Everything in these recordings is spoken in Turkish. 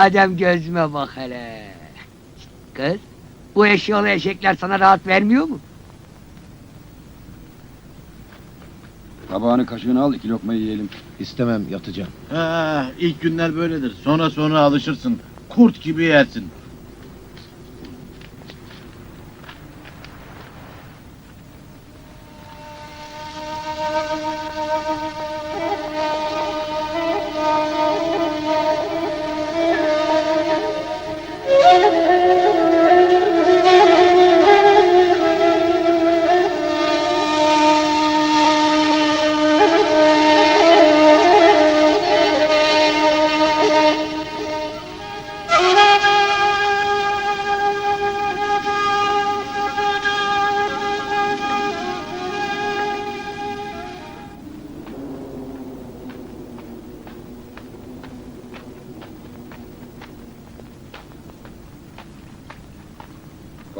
Adem gözüme bak hele. Kız, bu eşyalı eşekler sana rahat vermiyor mu? Tabağını kaşığını al iki lokma yiyelim. İstemem yatacağım. Ha, ilk günler böyledir. Sonra sonra alışırsın. Kurt gibi yersin.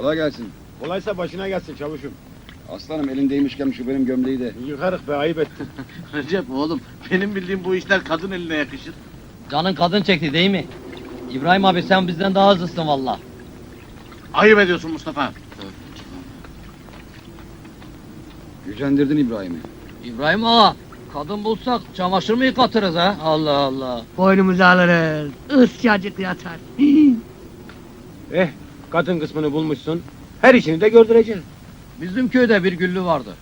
Kolay gelsin. Kolaysa başına gelsin çavuşum. Aslanım elindeymişken şu benim gömleği de. Yıkarık be ayıp ettin. Recep oğlum benim bildiğim bu işler kadın eline yakışır. Canın kadın çekti değil mi? İbrahim abi sen bizden daha hızlısın valla. Ayıp ediyorsun Mustafa. Gücendirdin İbrahim'i. İbrahim ağa kadın bulsak çamaşır mı yıkatırız ha? Allah Allah. Boynumuzu alırız, ıscacık yatar. Eh kadın kısmını bulmuşsun. Her işini de gördüreceksin. Bizim köyde bir güllü vardı.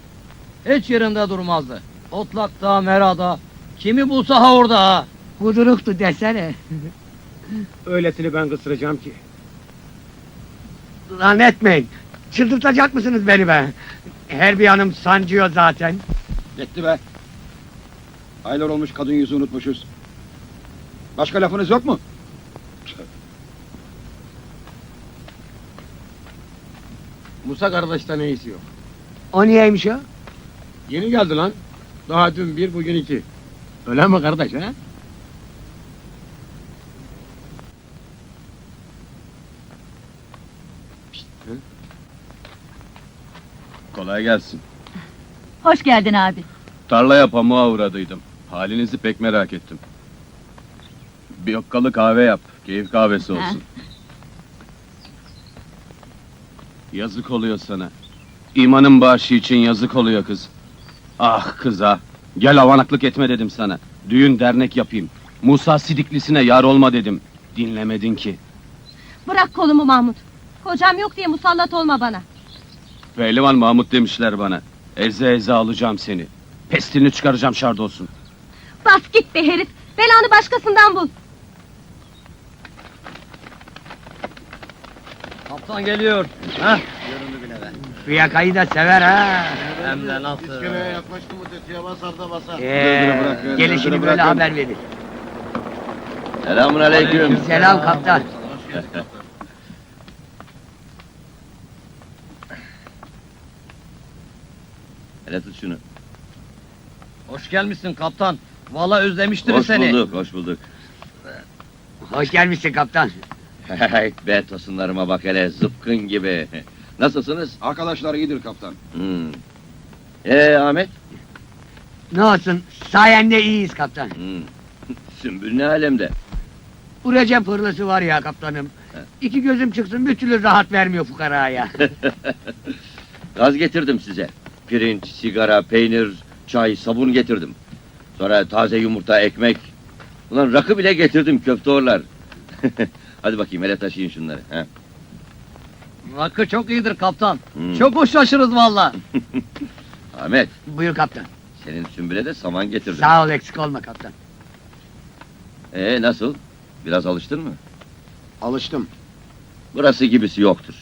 Hiç yerinde durmazdı. Otlakta, merada. Kimi bulsa ha orada ha. Kuduruktu desene. Öylesini ben kısıracağım ki. Lan etmeyin. Çıldırtacak mısınız beni be? Her bir yanım sancıyor zaten. Yetti be. Aylar olmuş kadın yüzü unutmuşuz. Başka lafınız yok mu? Musa kardeşte ne işi yok. O niyeymiş o? Yeni geldi lan. Daha dün bir bugün iki. Öyle mi kardeş ha? Kolay gelsin. Hoş geldin abi. Tarlaya pamuğa uğradıydım. Halinizi pek merak ettim. Bir okkalı kahve yap. Keyif kahvesi olsun. Yazık oluyor sana. İmanın bağışı için yazık oluyor kız. Ah kıza. Gel avanaklık etme dedim sana. Düğün dernek yapayım. Musa Sidiklisine yar olma dedim. Dinlemedin ki. Bırak kolumu Mahmut. Kocam yok diye musallat olma bana. Pehlivan Mahmut demişler bana. Eze eze alacağım seni. Pestini çıkaracağım şard olsun. Bas git be herif. Belanı başkasından bul. Kaptan geliyor. Şu yakayı da sever ha. Hem de nasıl? İskeleye yaklaştı mı tetiğe basar da basar. Ee, bırakın, gelişini böyle bırakın. haber verir. Selamun aleyküm. Selam kaptan. Hoş geldin kaptan. Hele tut şunu. Hoş gelmişsin kaptan. Valla özlemiştir Hoş seni. bulduk, hoş bulduk. Hoş gelmişsin kaptan. Hey be tosunlarıma bak hele zıpkın gibi. Nasılsınız? Arkadaşlar iyidir kaptan. Hmm. Ee Ahmet? Ne olsun, sayende iyiyiz kaptan. Hmm. Sümbül ne alemde? Bu Recep hırlısı var ya kaptanım. İki gözüm çıksın bir türlü rahat vermiyor fukaraya. Gaz getirdim size. Pirinç, sigara, peynir, çay, sabun getirdim. Sonra taze yumurta, ekmek. Ulan rakı bile getirdim köfteorlar. Hadi bakayım hele taşıyın şunları. Ha. Rakı çok iyidir kaptan. Hmm. Çok hoş şaşırız valla. Ahmet, Buyur kaptan. senin sümbüle de saman getirdim. Sağ ol eksik olma kaptan. Ee nasıl? Biraz alıştın mı? Alıştım. Burası gibisi yoktur.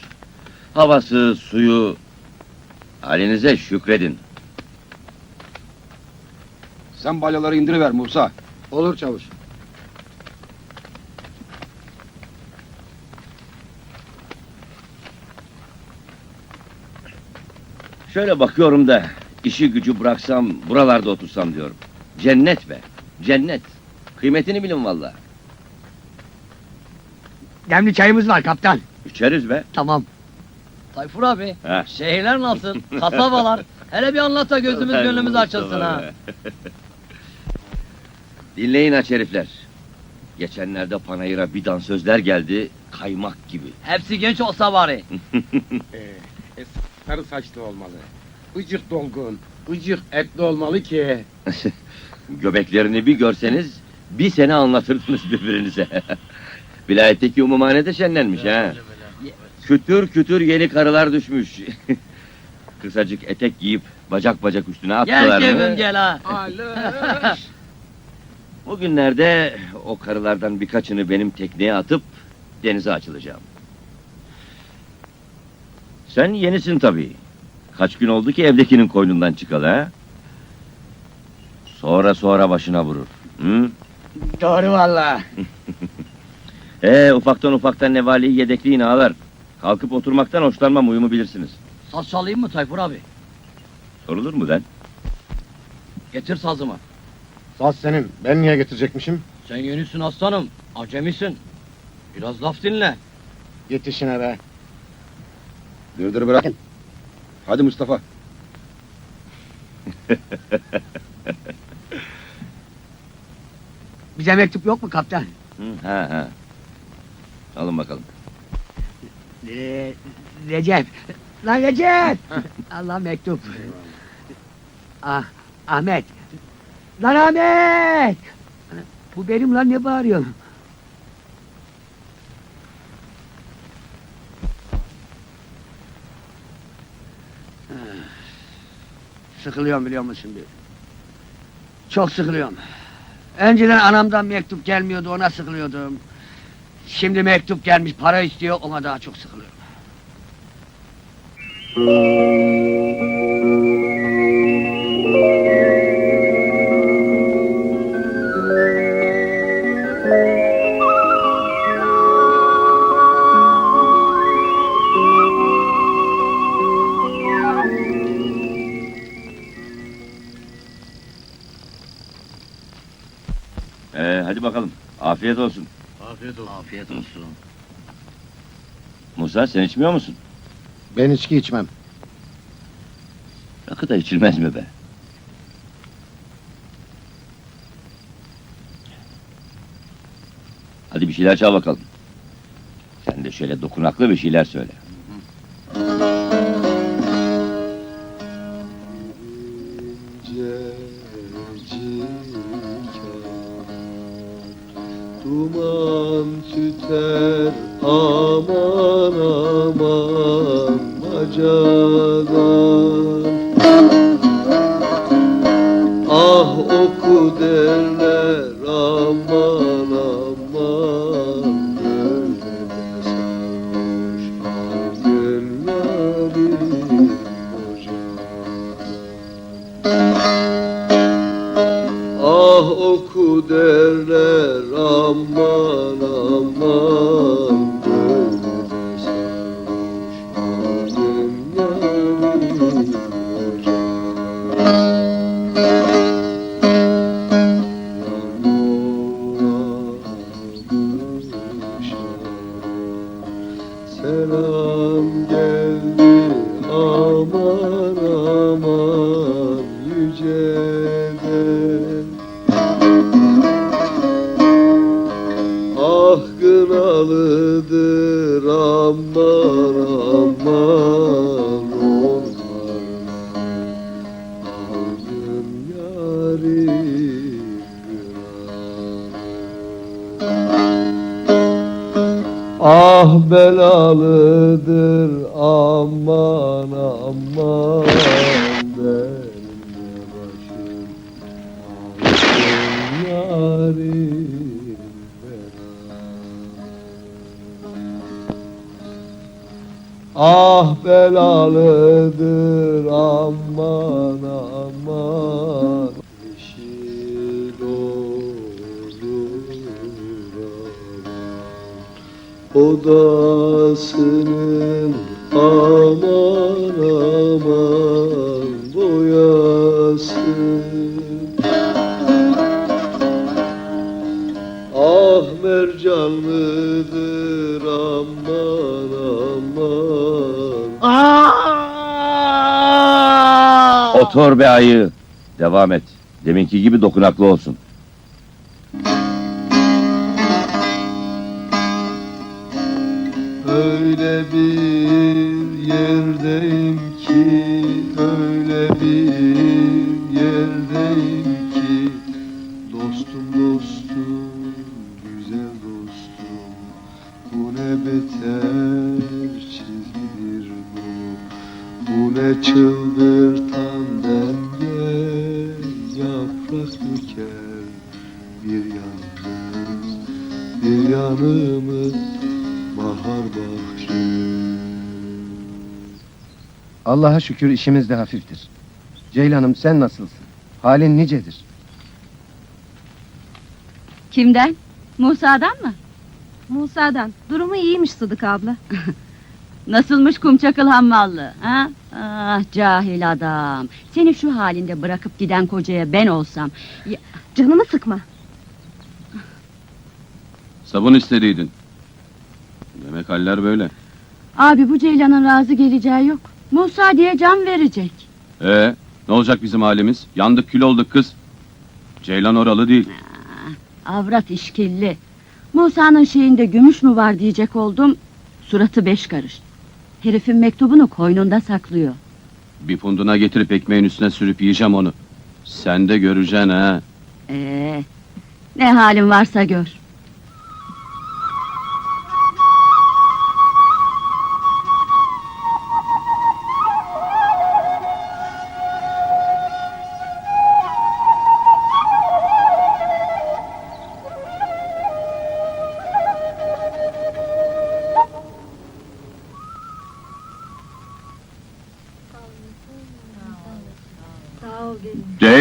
Havası, suyu... Halinize şükredin. Sen balyaları indiriver Musa. Olur çavuş. Şöyle bakıyorum da işi gücü bıraksam buralarda otursam diyorum. Cennet be, cennet. Kıymetini bilin valla. Demli çayımız var kaptan. İçeriz be. Tamam. Tayfur abi. Ha. Şehirler nasıl? Kasabalar. Hele bir anlat da gözümüz gönlümüz açılsın ha. Dinleyin aç herifler. Geçenlerde Panayır'a bir dansözler geldi, kaymak gibi. Hepsi genç olsa bari. Sarı saçlı olmalı. Icık dolgun, ıcık etli olmalı ki. Göbeklerini bir görseniz, bir sene anlatırdınız birbirinize. Vilayetteki umumhanede şenlenmiş ha. Kütür kütür yeni karılar düşmüş. Kısacık etek giyip bacak bacak üstüne Gel attılar Cem'im mı? gel ha. Bugünlerde o karılardan birkaçını benim tekneye atıp denize açılacağım. Sen yenisin tabii. Kaç gün oldu ki evdekinin koynundan çıkalı ha? Sonra sonra başına vurur. Hı? Doğru valla. Ee, ufaktan ufaktan nevaleyi yedekleyin ağalar. Kalkıp oturmaktan hoşlanmam uyumu bilirsiniz. Saz çalayım mı Tayfur abi? Sorulur mu den? Getir sazımı. Saz senin. Ben niye getirecekmişim? Sen yenisin aslanım. Acemisin. Biraz laf dinle. Git işine be. Dırdır bırakın. Hadi Mustafa. Bize mektup yok mu kaptan? Hı, ha ha. Alın bakalım. Ee, Recep. Lan Recep. Allah mektup. Ah, Ahmet. Lan Ahmet. Bu benim lan ne bağırıyorsun? Sıkılıyorum biliyor musun şimdi? Çok sıkılıyorum. Önceden anamdan mektup gelmiyordu ona sıkılıyordum. Şimdi mektup gelmiş para istiyor ona daha çok sıkılıyorum. Afiyet olsun. Afiyet olsun. Afiyet olsun. Musa sen içmiyor musun? Ben içki içmem. Rakı da içilmez mi be? Hadi bir şeyler çal bakalım. Sen de şöyle dokunaklı bir şeyler söyle. Aman Ah belalıdır aman aman benim başım. Aldın yarim Ah belalıdır aman aman Odasının aman aman boyası Ah mercanlıdır aman aman Otur be ayı. Devam et. Deminki gibi dokunaklı olsun. Öyle bir yerdeyim ki öyle bir yerdeyim ki. Dostum dostum güzel dostum bu ne beter çizgidir bu. Bu ne çıldırtan denge yaprak döker bir yalnız bir yanımı bahar bahçe Allah'a şükür işimiz de hafiftir. Ceylanım sen nasılsın? Halin nicedir? Kimden? Musa'dan mı? Musa'dan. Durumu iyiymiş Sıdık abla. Nasılmış kum çakıl hammallı? Ha? Ah cahil adam. Seni şu halinde bırakıp giden kocaya ben olsam. Canımı sıkma. Sabun istediydin. Demek haller böyle. Abi bu Ceylan'ın razı geleceği yok. Musa diye can verecek. Ee, ne olacak bizim halimiz? Yandık kül olduk kız. Ceylan oralı değil. Avrat işkilli. Musa'nın şeyinde gümüş mü var diyecek oldum. Suratı beş karış. Herifin mektubunu koynunda saklıyor. Bir punduna getirip ekmeğin üstüne sürüp yiyeceğim onu. Sen de göreceksin ha. Ee, ne halin varsa gör.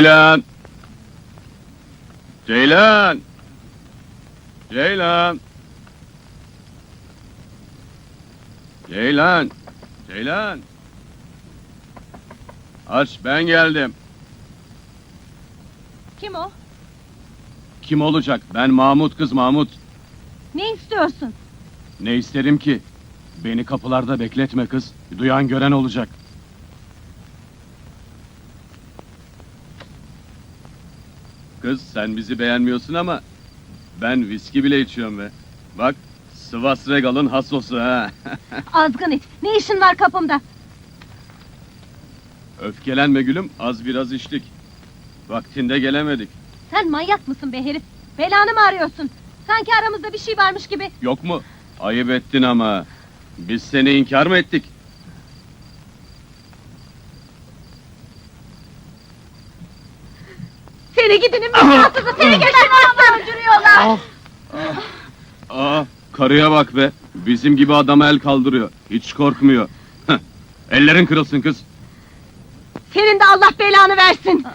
Ceylan! Ceylan! Ceylan! Ceylan! Ceylan! Aç ben geldim. Kim o? Kim olacak? Ben Mahmut kız Mahmut. Ne istiyorsun? Ne isterim ki? Beni kapılarda bekletme kız. Duyan gören olacak. Kız sen bizi beğenmiyorsun ama ben viski bile içiyorum be. Bak Sivas Regal'ın hasosu ha. Azgın it. Ne işin var kapımda? Öfkelenme gülüm az biraz içtik. Vaktinde gelemedik. Sen manyak mısın be herif? Belanı mı arıyorsun? Sanki aramızda bir şey varmış gibi. Yok mu? Ayıp ettin ama. Biz seni inkar mı ettik? Seni gidinin müstahsızı seni gebertmezler öldürüyorlar. Aa, karıya bak be. Bizim gibi adama el kaldırıyor. Hiç korkmuyor. Heh, Ellerin kırılsın kız. Senin de Allah belanı versin.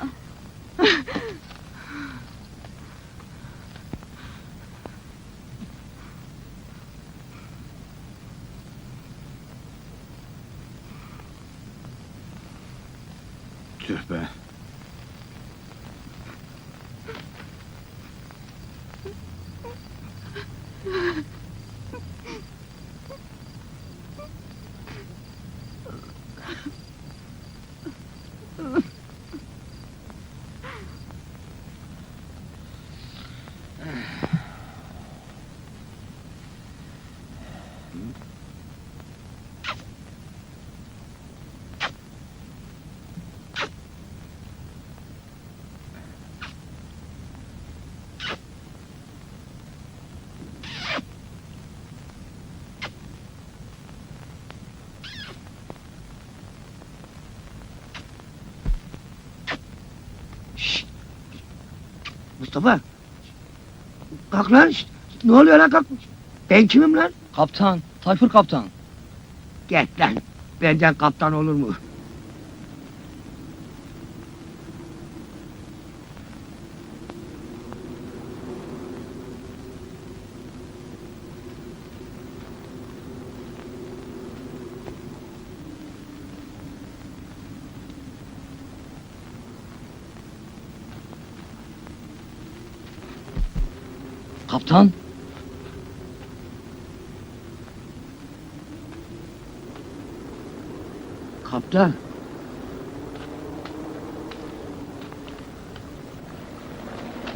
Tüh be. Mustafa. Kalk lan. şşt. Ne oluyor lan kalk. Ben kimim lan? Kaptan, Tayfur kaptan. Gel lan. Benden kaptan olur mu? Kaptan, Kaptan.